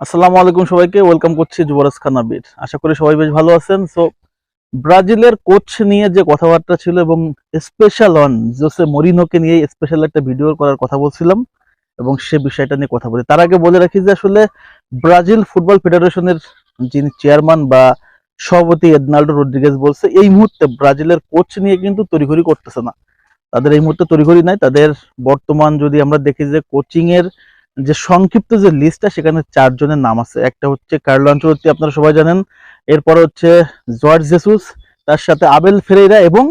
আসসালামু আলাইকুম সবাইকে ওয়েলকাম করছি যুবরাজ খান আবির। আশা করি সবাই বেশ ভালো আছেন। সো ব্রাজিলের কোচ নিয়ে যে কথাবার্তা ছিল এবং স্পেশাল অন জোসে মরিনোকে নিয়ে স্পেশাল একটা ভিডিও করার কথা বলছিলাম এবং সে বিষয়টা নিয়ে কথা বলি। তার আগে বলে রাখি যে আসলে ব্রাজিল ফুটবল ফেডারেশনের যিনি চেয়ারম্যান বা সভাপতি এদনাল্ডো রড্রিগেজ বলছে, এই মুহূর্তে ব্রাজিলের কোচ নিয়ে কিন্তু তড়িঘড়ি করতেছে না। তাদের এই মুহূর্তে তড়িঘড়ি নাই, তাদের বর্তমান যদি আমরা দেখি যে কোচিং এর যে সংক্ষিপ্ত যে লিস্টটা সেখানে চারজনের নাম আছে। একটা হচ্ছে কার্লো আনচলত্তি আপনারা সবাই জানেন। এরপর হচ্ছে জর্জ জেসুস, তার সাথে আবেল ফেরেইরা এবং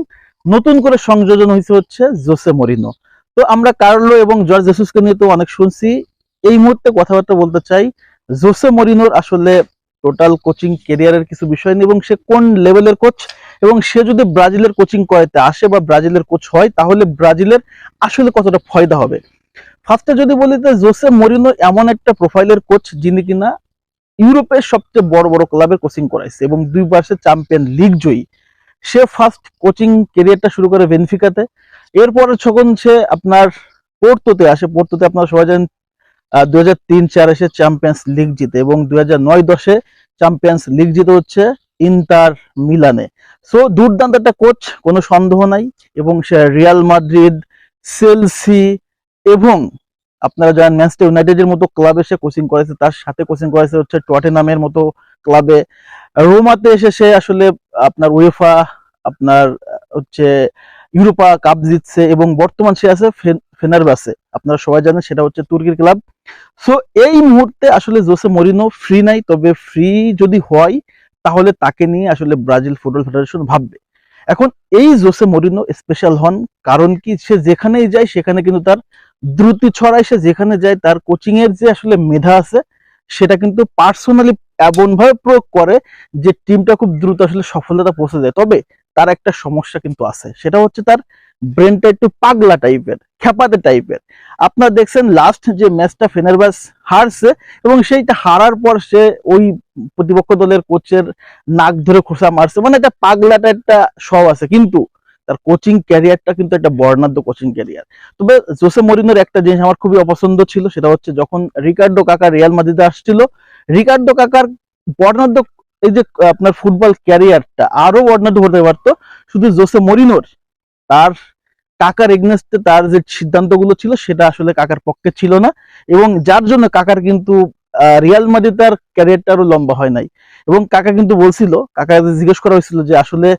নতুন করে সংযোজন হয়েছে হচ্ছে জোসে মরিনো। তো আমরা কার্লো এবং জর্জ জেসুসকে নিয়ে তো অনেক শুনছি। এই মুহূর্তে কথাবার্তা বলতে চাই, জোসে মরিনোর আসলে টোটাল কোচিং কেরিয়ারের কিছু বিষয় নিয়ে এবং সে কোন লেভেলের কোচ এবং সে যদি ব্রাজিলের কোচিং করাইতে আসে বা ব্রাজিলের কোচ হয়, তাহলে ব্রাজিলের আসলে কতটা ফয়দা হবে? ফার্স্টে যদি বলি যে জোসে মরিনো এমন একটা প্রোফাইলের কোচ যিনি কিনা ইউরোপের সবচেয়ে বড় বড় ক্লাবের কোচিং করাইছে এবং দুই বর্ষে চ্যাম্পিয়ন লিগ জয়ী। সে ফার্স্ট কোচিং কেরিয়ারটা শুরু করে বেনফিকাতে এরপরে যখন সে আপনার পোর্তোতে আসে পোর্তোতে আপনার সবাই জানেন দু হাজার তিন চার এসে চ্যাম্পিয়ন্স লিগ জিতে এবং দু হাজার নয় দশে চ্যাম্পিয়ন্স লিগ জিতে হচ্ছে ইন্টার মিলানে সো দুর্দান্ত একটা কোচ কোনো সন্দেহ নাই এবং সে রিয়াল মাদ্রিদ সেলসি এবং আপনারা জানেন ম্যানচেস্টার ইউনাইটেডের মতো ক্লাবে সে কোচিং করেছে তার সাথে কোচিং করেছে হচ্ছে টটেনামের মতো ক্লাবে রোমাতে এসে সে আসলে আপনার উয়েফা আপনার হচ্ছে ইউরোপা কাপ জিতছে এবং বর্তমান সে আছে ফেনারবাসে আপনারা সবাই জানেন সেটা হচ্ছে তুর্কির ক্লাব সো এই মুহূর্তে আসলে জোসে মরিনো ফ্রি নাই, তবে ফ্রি যদি হয়, তাহলে তাকে নিয়ে আসলে ব্রাজিল ফুটবল ফেডারেশন ভাববে। এখন এই জোসে মরিনো স্পেশাল হন, কারণ কি? সে যেখানেই যায়, সেখানে কিন্তু তার দ্রুতি ছড়ায় সে যেখানে যায়, তার কোচিং এর যে আসলে মেধা আছে, সেটা কিন্তু পার্সোনালি এমন ভাবে প্রয়োগ করে যে টিমটা খুব দ্রুত আসলে সফলতা পৌঁছে যায়। তবে তার একটা সমস্যা কিন্তু আছে, সেটা হচ্ছে তার ব্রেনটা একটু পাগলা টাইপের খেপাতে টাইপের আপনার দেখছেন লাস্ট যে ম্যাচটা ফেনারবাস হারছে এবং সেইটা হারার পর সে ওই প্রতিপক্ষ দলের কোচের নাক ধরে খোসা মারছে মানে একটা পাগলাটা একটা স্বভাব আছে। কিন্তু তার কোচিং ক্যারিয়ারটা কিন্তু একটা বর্ণাঢ্য কোচিং ক্যারিয়ার তবে জোসে মরিনোর একটা জিনিস আমার খুবই অপছন্দ ছিল, সেটা হচ্ছে যখন রিকার্ডো কাকা রিয়াল মাদ্রিদে আসছিল রিকার্ডো কাকার বর্ণাঢ্য এই যে আপনার ফুটবল ক্যারিয়ারটা আরও বর্ণাঢ্য হতে পারতো। শুধু জোসে মরিনোর তার কাকার এগনেস্টে তার যে সিদ্ধান্তগুলো ছিল, সেটা আসলে কাকার পক্ষে ছিল না। এবং যার জন্য কাকার কিন্তু রিয়াল মাদ্রিদ তার ক্যারিয়ারটা আরও লম্বা হয় নাই। এবং কাকা কিন্তু বলছিল কাকা জিজ্ঞেস করা হয়েছিল যে, আসলে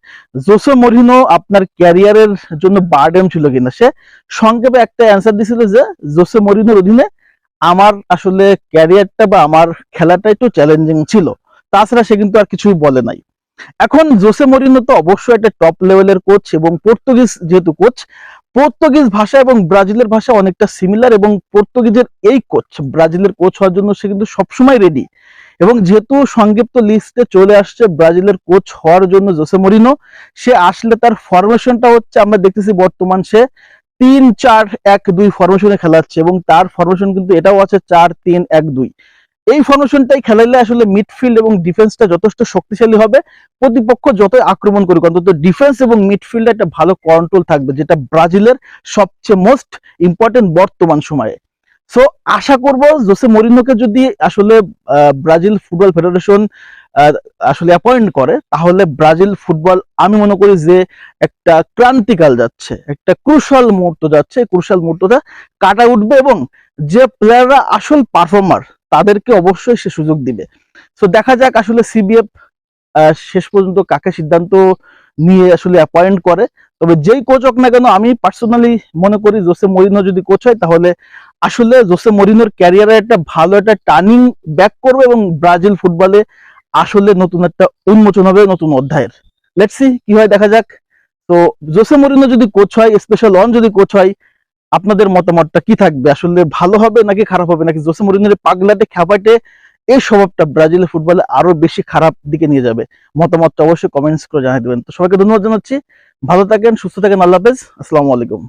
জোসে মরিনো আপনার ক্যারিয়ারের জন্য বার্ডেন ছিল কিনা? সে সংক্ষেপে একটা অ্যান্সার দিছিল যে, জোসে মরিনোর অধীনে আমার আসলে ক্যারিয়ারটা বা আমার খেলাটা একটু চ্যালেঞ্জিং ছিল। তাছাড়া সে কিন্তু আর কিছুই বলে নাই। এখন জোসে মরিনো তো অবশ্যই একটা টপ লেভেলের কোচ এবং পর্তুগিজ যেহেতু কোচ পর্তুগিজ ভাষা এবং ব্রাজিলের ভাষা অনেকটা সিমিলার এবং পর্তুগিজের এই কোচ ব্রাজিলের কোচ হওয়ার জন্য সে কিন্তু সবসময় রেডি এবং যেহেতু সংক্ষিপ্ত লিস্টে চলে আসছে ব্রাজিলের কোচ হওয়ার জন্য জোসে মরিনো, সে আসলে তার ফরমেশনটা হচ্ছে আমরা দেখতেছি বর্তমান সে তিন চার এক দুই ফরমেশনে খেলাচ্ছে এবং তার ফরমেশন কিন্তু এটাও আছে চার তিন এক দুই। এই ফরমেশনটাই খেলাইলে আসলে মিডফিল্ড এবং ডিফেন্সটা যথেষ্ট শক্তিশালী হবে। প্রতিপক্ষ যতই আক্রমণ করুক, অন্তত ডিফেন্স এবং মিডফিল্ডে একটা ভালো কন্ট্রোল থাকবে, যেটা ব্রাজিলের সবচেয়ে মোস্ট ইম্পর্টেন্ট বর্তমান সময়ে। সো আশা করব জোসে মরিনোকে যদি আসলে ব্রাজিল ফুটবল ফেডারেশন আসলে অ্যাপয়েন্ট করে, তাহলে ব্রাজিল ফুটবল, আমি মনে করি যে একটা ক্রান্তিকাল যাচ্ছে, একটা ক্রুশাল মুহূর্ত যাচ্ছে। ক্রুশাল মুহূর্তটা কাটা উঠবে এবং যে প্লেয়াররা আসল পারফর্মার তাদেরকে অবশ্যই সে সুযোগ দিবে। সো দেখা যাক আসলে সিবিএফ শেষ পর্যন্ত কাকে সিদ্ধান্ত নিয়ে আসলে অ্যাপয়েন্ট করে। তবে যেই কোচ হোক না কেন, আমি পার্সোনালি মনে করি জোসে মরিনো যদি কোচ হয়, তাহলে আসলে জোসে মরিনোর ক্যারিয়ারে একটা ভালো একটা টার্নিং ব্যাক করবে এবং ব্রাজিল ফুটবলে আসলে নতুন একটা উন্মোচন হবে, নতুন অধ্যায়ের। লেটস কি হয়, দেখা যাক। তো জোসে মরিনো যদি কোচ হয় স্পেশাল অন যদি কোচ হয় আপনাদের মতামতটা কি থাকবে? আসলে ভালো হবে নাকি খারাপ হবে? নাকি জোসে মরিনের পাগলাতে খ্যাপাটে এই স্বভাবটা ব্রাজিলের ফুটবলে আরও বেশি খারাপ দিকে নিয়ে যাবে? মতামতটা অবশ্যই কমেন্টস করে জানিয়ে দেবেন। তো সবাইকে ধন্যবাদ জানাচ্ছি। ভালো থাকেন, সুস্থ থাকেন। আল্লাহ হাফেজ। আসসালামু আলাইকুম।